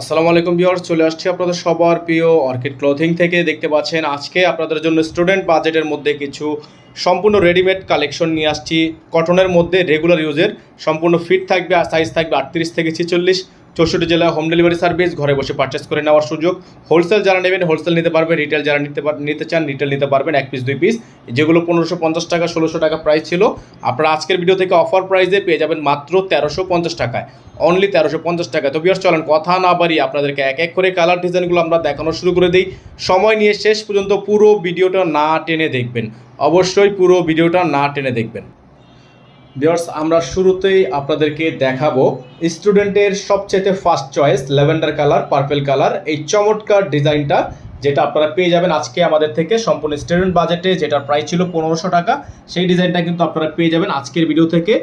আসসালামু আলাইকুম ভিউয়ার্স, চলে আসছি আপনাদের সবার প্রিয় অর্কিড ক্লোথিং থেকে। দেখতে পাচ্ছেন, আজকে আপনাদের জন্য স্টুডেন্ট বাজেটের মধ্যে কিছু সম্পূর্ণ রেডিমেড কালেকশন নিয়ে আসছি। কটনের মধ্যে রেগুলার ইউজের সম্পূর্ণ ফিট থাকবে, আর সাইজ থাকবে আটত্রিশ থেকে ছেচল্লিশ। চৌষট্টি জেলায় হোম ডেলিভারি সার্ভিস ঘরে বসে পারচেস করে নেওয়ার সুযোগ। হোলসেল যারা নেবেন হোলসেল নিতে পারবেন রিটেল যারা নিতে পার- নিতে চান রিটেল নিতে পারবেন, এক পিস দুই পিস যেগুলো পনেরোশো পঞ্চাশ টাকা, ষোলোশো টাকা প্রাইস ছিল। আপনারা আজকের ভিডিও থেকে অফার প্রাইসে পেয়ে যাবেন মাত্র তেরোশো পঞ্চাশ টাকায়। অনলি তেরোশো পঞ্চাশ টাকা তো বিয়ার চলেন কথা না বাড়িয়ে আপনাদেরকে এক এক করে কালার ডিজাইনগুলো আমরা দেখানো শুরু করে দিই। সময় নিয়ে শেষ পর্যন্ত পুরো ভিডিওটা না টেনে দেখবেন। অবশ্যই পুরো ভিডিওটা না টেনে দেখবেন। বিয়ার্স আমরা শুরুতেই আপনাদেরকে দেখাবো স্টুডেন্টের সবচেয়ে first choice, lavender colour, purple colour. এই চমৎকার ডিজাইনটা, যেটা আপনারা পেয়ে যাবেন আজকে আমাদের থেকে সম্পূর্ণ স্টুডেন্ট বাজেটে যেটা প্রাইস ছিল পনেরোশো টাকা। সেই ডিজাইনটা কিন্তু আপনারা পেয়ে যাবেন আজকের ভিডিও থেকে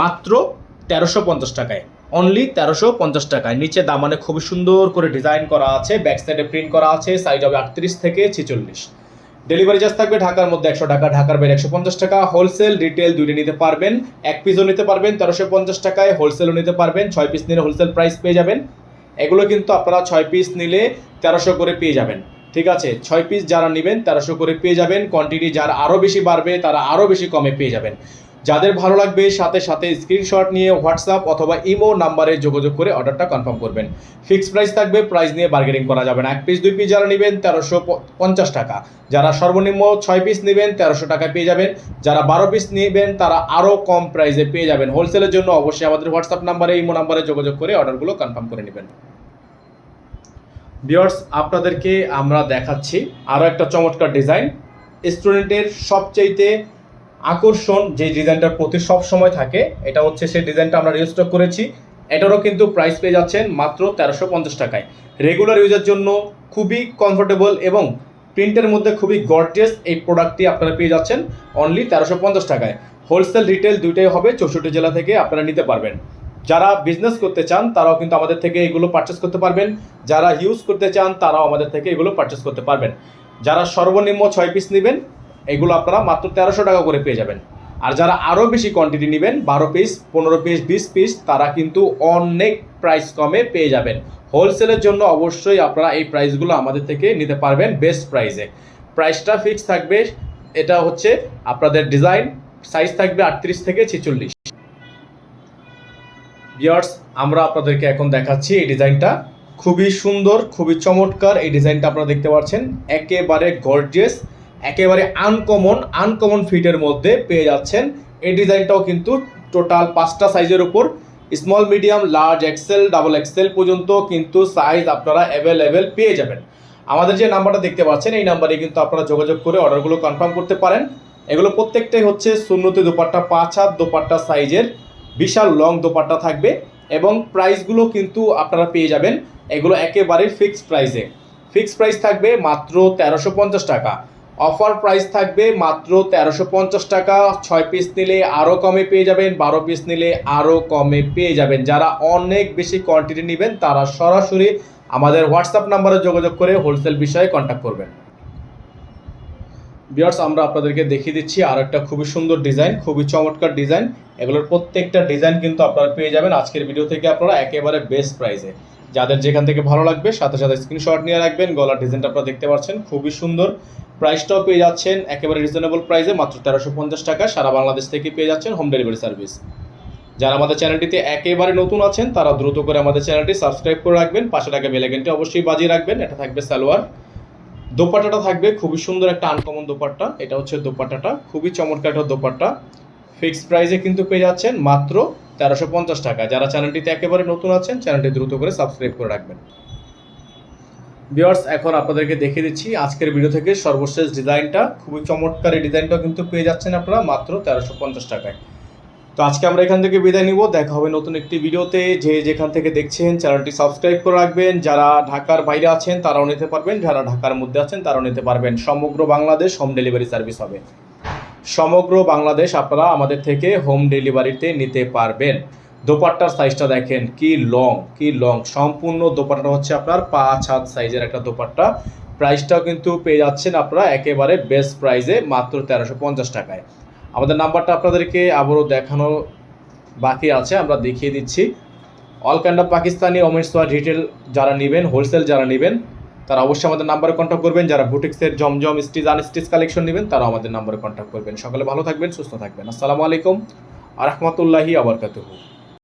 মাত্র তেরোশো পঞ্চাশ টাকায়। অনলি তেরোশো পঞ্চাশ টাকায়। নিচে দামানে খুবই সুন্দর করে ডিজাইন করা আছে, ব্যাক সাইডে প্রিন্ট করা আছে, সাইজ হবে আটত্রিশ থেকে ছেচল্লিশ। ডেলিভারি চার্জ থাকবে ঢাকার মধ্যে একশো টাকা, ঢাকার বাইরে একশো পঞ্চাশ টাকা। হোলসেল রিটেল দুইটা নিতে পারবেন। এক পিসও নিতে পারবেন, তেরোশো পঞ্চাশ টাকায় হোলসেলও নিতে পারবেন। ছয় পিস নিলে হোলসেল প্রাইস পেয়ে যাবেন। এগুলো কিন্তু আপনারা ছয় পিস নিলে তেরোশো করে পেয়ে যাবেন। ঠিক আছে? ছয় পিস যারা নেবেন, তেরোশো করে পেয়ে যাবেন। কোয়ান্টিটি যারা আরও বেশি বাড়বে, তারা আরও বেশি কমে পেয়ে যাবেন। যাদের ভালো লাগবে, সাথে সাথে স্ক্রিনশট নিয়ে হোয়াটসঅ্যাপ অথবা ইমো নাম্বারে যোগাযোগ করে অর্ডারটা কনফার্ম করবেন। ফিক্সড প্রাইস থাকবে প্রাইস নিয়ে বার্গেনিং করা যাবে না। এক পিস দুই পিস যারা নেবেন, তেরোশো পঞ্চাশ টাকা। যারা সর্বনিম্ন ছয় পিস নেবেন, তেরোশো টাকায় পেয়ে যাবেন। যারা বারো পিস নেবেন, তারা আরও কম প্রাইসে পেয়ে যাবেন। হোলসেলের জন্য অবশ্যই আমাদের হোয়াটসঅ্যাপ নাম্বারে ইমো নাম্বারে যোগাযোগ করে অর্ডারগুলো কনফার্ম করে নেবেন। বিয়ার্স আপনাদেরকে আমরা দেখাচ্ছি আরও একটা চমৎকার ডিজাইন স্টুডেন্টের সবচাইতে আকর্ষণ যে ডিজাইনটার প্রতি সব সময় থাকে, এটা হচ্ছে সেই ডিজাইনটা আমরা রিস্টক করেছি। এটারও কিন্তু প্রাইস পেয়ে যাচ্ছেন মাত্র তেরোশো পঞ্চাশ টাকায়। রেগুলার ইউজের জন্য খুবই কমফোর্টেবল এবং প্রিন্টের মধ্যে খুবই গর্জিয়াস এই প্রোডাক্টটি আপনারা পেয়ে যাচ্ছেন অনলি তেরোশো পঞ্চাশ টাকায়। হোলসেল রিটেল দুইটাই হবে, চৌষট্টি জেলা থেকে আপনারা নিতে পারবেন। যারা বিজনেস করতে চান, তারাও কিন্তু আমাদের থেকে এগুলো পারচেস করতে পারবেন। যারা ইউজ করতে চান, তারাও আমাদের থেকে এগুলো পারচেস করতে পারবেন। যারা সর্বনিম্ন ছয় পিস নেবেন এগুলো আপনারা মাত্র তেরোশো টাকা করে পেয়ে যাবেন। আর যারা আরও বেশি কোয়ান্টিটি নেবেন, বারো পিস পনেরো পিস বিশ পিস তারা কিন্তু অনেক প্রাইস কমে পেয়ে যাবেন। হোলসেলের জন্য অবশ্যই আপনারা এই প্রাইসগুলো আমাদের থেকে নিতে পারবেন বেস্ট প্রাইসে প্রাইসটা ফিক্স থাকবে, এটা হচ্ছে আপনাদের ডিজাইন সাইজ থাকবে আটত্রিশ থেকে ছেচল্লিশ। বিয়ার্স আমরা আপনাদেরকে এখন দেখাচ্ছি এই ডিজাইনটা খুবই সুন্দর, খুবই চমৎকার এই ডিজাইনটা আপনারা দেখতে পাচ্ছেন। একেবারে গর্জিয়াস একেবারে আনকমন আনকমন ফিটের মধ্যে পেয়ে যাচ্ছেন। এই ডিজাইনটাও কিন্তু টোটাল পাঁচটা সাইজের উপর। Small medium large XL double XL পর্যন্ত কিন্তু সাইজ আপনারা অ্যাভেলেবেল পেয়ে যাবেন। আমাদের যে নাম্বারটা দেখতে পাচ্ছেন, এই নাম্বারে কিন্তু আপনারা যোগাযোগ করে অর্ডারগুলো কনফার্ম করতে পারেন। এগুলো প্রত্যেকটাই হচ্ছে শূন্যতে দোপাট্টা, পাঁচ হাত দোপাট্টা সাইজের বিশাল লং দোপাট্টা থাকবে এবং প্রাইসগুলো কিন্তু আপনারা পেয়ে যাবেন। এগুলো একেবারে ফিক্সড প্রাইসে ফিক্সড প্রাইস থাকবে মাত্র তেরোশো টাকা। অফার প্রাইস থাকবে মাত্র তেরোশো পঞ্চাশ টাকা। ছয় পিস নিলে আরও কমে পেয়ে যাবেন, বারো পিস নিলে আরও কমে পেয়ে যাবেন। যারা অনেক বেশি কোয়ান্টিটি নেবেন, তারা সরাসরি আমাদের হোয়াটসঅ্যাপ নাম্বারে যোগাযোগ করে হোলসেল বিষয়ে কন্ট্যাক্ট করবেন। বিয়ার্স আমরা আপনাদেরকে দেখিয়ে দিচ্ছি আর একটা খুবই সুন্দর ডিজাইন খুবই চমৎকার ডিজাইন এগুলোর প্রত্যেকটা ডিজাইন কিন্তু আপনারা পেয়ে যাবেন। আজকের ভিডিও থেকে আপনারা একেবারে বেস্ট প্রাইসে যাদের যেখান থেকে ভালো লাগবে, সাথে সাথে স্ক্রিনশট নিয়ে রাখবেন। গলার ডিজাইনটা আপনারা দেখতে পাচ্ছেন, খুবই সুন্দর। প্রাইসটাও পেয়ে যাচ্ছেন, একেবারে রিজনেবল প্রাইসে মাত্র তেরোশো পঞ্চাশ টাকা। সারা বাংলাদেশ থেকে পেয়ে যাচ্ছেন হোম ডেলিভারি সার্ভিস যারা আমাদের চ্যানেলটিতে একেবারে নতুন আছেন, তারা দ্রুত করে আমাদের চ্যানেলটি সাবস্ক্রাইব করে রাখবেন। পাশে থাকা বেলাইকেনটি অবশ্যই বাজিয়ে রাখবেন। এটা থাকবে সালোয়ার। দোপাট্টাটা থাকবে, খুবই সুন্দর একটা আনকমন দোপাট্টা। এটা হচ্ছে দোপাট্টাটা। খুবই চমৎকার একটা দোপাট্টা। ফিক্সড প্রাইসে কিন্তু পেয়ে যাচ্ছেন মাত্র তেরোশো পঞ্চাশ টাকা। যারা চ্যানেলটিতে একেবারে নতুন আছেন, চ্যানেলটি দ্রুত করে সাবস্ক্রাইব করে রাখবেন। ভিওয়ার্স এখন আপনাদেরকে দেখিয়ে দিচ্ছি আজকের ভিডিও থেকে সর্বশেষ ডিজাইনটা। খুবই চমৎকার এই ডিজাইনটা কিন্তু পেয়ে যাচ্ছেন আপনারা মাত্র তেরোশো পঞ্চাশ টাকায়। তো আজকে আমরা এখান থেকে বিদায় নিব। দেখা হবে নতুন একটি ভিডিওতে। যে যেখান থেকে দেখছেন, চ্যানেলটি সাবস্ক্রাইব করে রাখবেন। যারা ঢাকার বাইরে আছেন, তারাও নিতে পারবেন। যারা ঢাকার মধ্যে আছেন, তারাও নিতে পারবেন। সমগ্র বাংলাদেশ হোম ডেলিভারি সার্ভিস হবে। সমগ্র বাংলাদেশ আপনারা আমাদের থেকে হোম ডেলিভারিতে নিতে পারবেন। দোপাট্টার সাইজটা দেখেন, কি লং কি লং সম্পূর্ণ দোপাট্টা হচ্ছে আপনার পাঁচ হাত সাইজের একটা দোপাট্টা। প্রাইসটাও কিন্তু পেয়ে যাচ্ছেন আপনারা একেবারে বেস্ট প্রাইসে মাত্র তেরোশো পঞ্চাশ টাকায়। আমাদের নাম্বারটা আপনাদেরকে আবারও দেখানো বাকি আছে, আমরা দেখিয়ে দিচ্ছি। All kind of Pakistani women's wear retail যারা নেবেন হোলসেল যারা নেবেন তারা অবশ্যই আমাদের নাম্বারে কন্ট্যাক্ট করবেন। যারা বুটিক্সের জমজম স্টিচ আনস্টিচ কালেকশন নেবেন তারা আমাদের নাম্বারে কন্ট্যাক্ট করবেন। সকালে ভালো থাকবেন, সুস্থ থাকবেন। আসসালামু আলাইকুম। আ রহমতুল্লাহি আবরকাতুহু